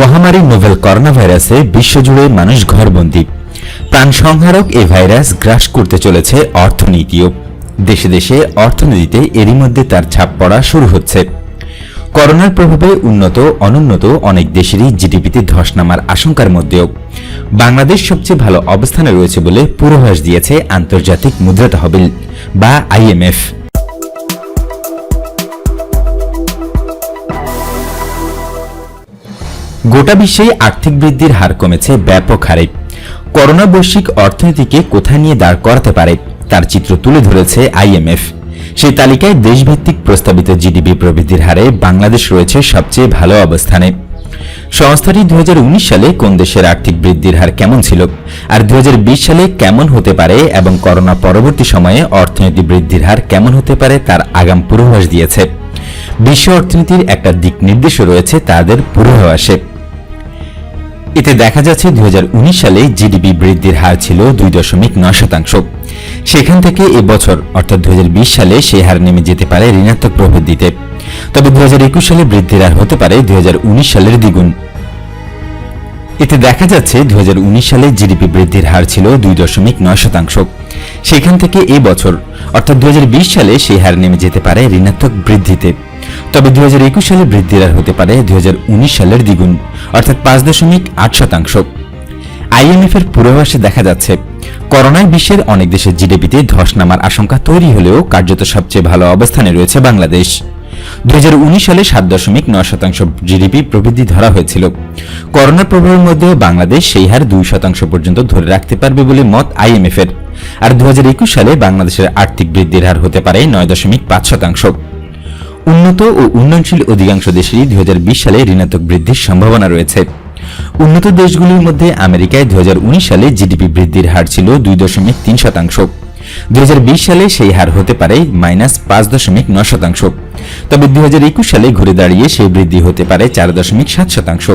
মহামারী novel corona ভাইরাসে বিশ্বজুড়ে মানুষ ঘরবন্দি। প্রাণ সংহারক এই ভাইরাস গ্রাস করতে চলেছে অর্থনীতিও। দেশে দেশে অর্থনীতিতে এরই মধ্যে তার ছাপ পড়া শুরু হচ্ছে। করোনার প্রভাবে উন্নত, অনুন্নত অনেক দেশেরই জিডিপিতে ধস নামার আশঙ্কার মধ্যেও। বাংলাদেশ সবচেয়ে ভালো অবস্থানে রয়েছে বলে পূর্বাভাস দিয়েছে আন্তর্জাতিক মুদ্রা তহবিল বা আইএমএফ গোটা বিশ্বে আর্থিক বৃদ্ধির হার কমেছে ব্যাপক হারে। করোনা বৈশ্বিক অর্থনীতিকে কোথায় নিয়ে দাঁড় করাতে পারে, তার চিত্র তুলে ধরেছে আইএমএফ সেই তালিকায় দেশভিত্তিক প্রস্তাবিত জিডিপি প্রবৃদ্ধির হারে বাংলাদেশ রয়েছে সবচেয়ে ভালো অবস্থানে। সংস্থাটি দু হাজার উনিশ সালে কোন দেশের আর্থিক বৃদ্ধির হার কেমন ছিল, আর দু হাজার বিশ সালে কেমন হতে পারে এবং করোনা পরবর্তী সময়ে অর্থনীতি বৃদ্ধির হার কেমন হতে পারে তার আগাম পূর্বাভাস দিয়েছে। বিশ্ব অর্থনীতির একটা দিক নির্দেশও রয়েছে তাদের পূর্বাভাসে। এতে দেখা যাচ্ছে উনিশ সালে জিডিপি বৃদ্ধির হার ছিল দুই দশমিক নয় শতাংশ। সেখান থেকে এবছর, অর্থাৎ দুই হাজার বিশ সালে, সেই হার নেমে যেতে পারে ঋণাত্মক প্রবৃদ্ধিতে। তবে দুই হাজার একুশ সালে বৃদ্ধির হার হতে পারে দুই হাজার উনিশ সালের দ্বিগুণ। এতে দেখা যাচ্ছে দুই হাজার উনিশ সালে জিডিপি বৃদ্ধির হার ছিল দুই দশমিক নয় শতাংশ। সেখান থেকে এবছর বছর অর্থাৎ দুই হাজার বিশ সালে, সেই হার নেমে যেতে পারে ঋণাত্মক বৃদ্ধিতে। তবে দুই হাজার একুশ সালে বৃদ্ধির হার হতে পারে দু সালের দ্বিগুণ, অর্থাৎ পাঁচ দশমিক আট শতাংশ। আইএমএফ এর পূর্বাভাসে দেখা যাচ্ছে, করোনায় বিশ্বের অনেক দেশের জিডিপিতে ধস নামার আশঙ্কা তৈরি হলেও কার্যত সবচেয়ে ভালো অবস্থানে রয়েছে বাংলাদেশ। দু সালে সাত দশমিক নয় শতাংশ জিডিপি প্রবৃদ্ধি ধরা হয়েছিল। করোনার প্রভাবের মধ্যেও বাংলাদেশ সেই হার দুই শতাংশ পর্যন্ত ধরে রাখতে পারবে বলে মত আইএমএফ এর। আর দু হাজার একুশ সালে বাংলাদেশের আর্থিক বৃদ্ধির হার হতে পারে নয় দশমিক পাঁচ শতাংশ। উন্নত ও উন্নয়নশীল অধিকাংশ দেশেরই দুই হাজার বিশ সালে ঋণাত্মক বৃদ্ধির সম্ভাবনা রয়েছে। উন্নত দেশগুলির মধ্যে আমেরিকায় দু হাজার উনিশ সালে জিডিপি বৃদ্ধির হার ছিল দুই দশমিক তিন শতাংশ। দুই হাজার বিশ সালে সেই হার হতে পারে মাইনাস পাঁচ দশমিক নয় শতাংশ। তবে দুই হাজার একুশ সালে ঘুরে দাঁড়িয়ে সেই বৃদ্ধি হতে পারে চার দশমিক সাত শতাংশ।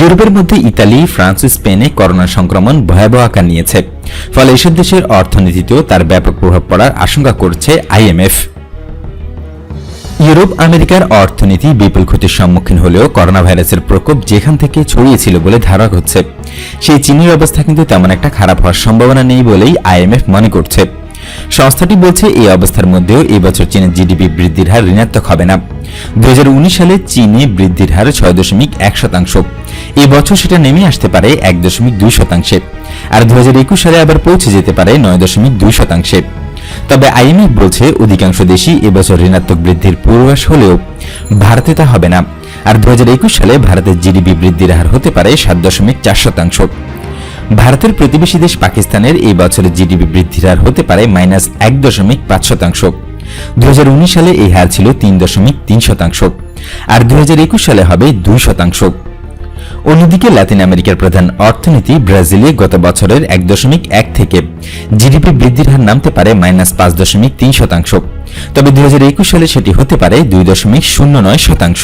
ইউরোপের মধ্যে ইতালি, ফ্রান্স, স্পেনে করোনা সংক্রমণ ভয়াবহ আকার নিয়েছে। ফলে এসব দেশের অর্থনীতিতেও তার ব্যাপক প্রভাব পড়ার আশঙ্কা করছে আইএমএফ। ইউরোপ, আমেরিকার অর্থনীতি বিপুল ক্ষতির সম্মুখীন হলেও করোনা ভাইরাসের প্রকোপ যেখান থেকে ছড়িয়েছিল বলে ধারণা হচ্ছে। সেই চীনের অবস্থা কিন্তু তেমন একটা খারাপ হওয়ার সম্ভাবনা নেই বলেই আইএমএফ মনে করছে। সংস্থাটি বলছে, এই অবস্থার মধ্যেও এবছর চীনের জিডিপি বৃদ্ধির হার ঋণাত্মক হবে না। দুই হাজার উনিশ সালে চীনে বৃদ্ধির হার ছয় দশমিক এক শতাংশ। এবছর সেটা নেমে আসতে পারে এক দশমিক দুই শতাংশে। আর দু হাজার একুশ সালে আবার পৌঁছে যেতে পারে নয় দশমিক দুই শতাংশে। তবে আইএমএফ বলছে, অধিকাংশ দেশই এবছর ঋণাত্মক বৃদ্ধির পূর্বাস হলেও ভারতে তা হবে না। আর দু হাজার একুশ সালে ভারতের জিডিপি বৃদ্ধির হার হতে পারে সাত দশমিক চার শতাংশ। ভারতের প্রতিবেশী দেশ পাকিস্তানের এই বছরের জিডিপি বৃদ্ধির হার হতে পারে মাইনাস এক দশমিক পাঁচ শতাংশ। দুই হাজার উনিশ সালে এই হার ছিল তিন দশমিক তিন শতাংশ। আর দুই হাজার একুশ সালে হবে দুই শতাংশ। অন্যদিকে লাতিন আমেরিকার প্রধান অর্থনীতি ব্রাজিলে গত বছরের এক দশমিক এক থেকে জিডিপি বৃদ্ধির হার নামতে পারে মাইনাস পাঁচ দশমিক তিন শতাংশ। তবে দুই হাজার একুশ সালে সেটি হতে পারে দুই দশমিক শূন্য নয় শতাংশ।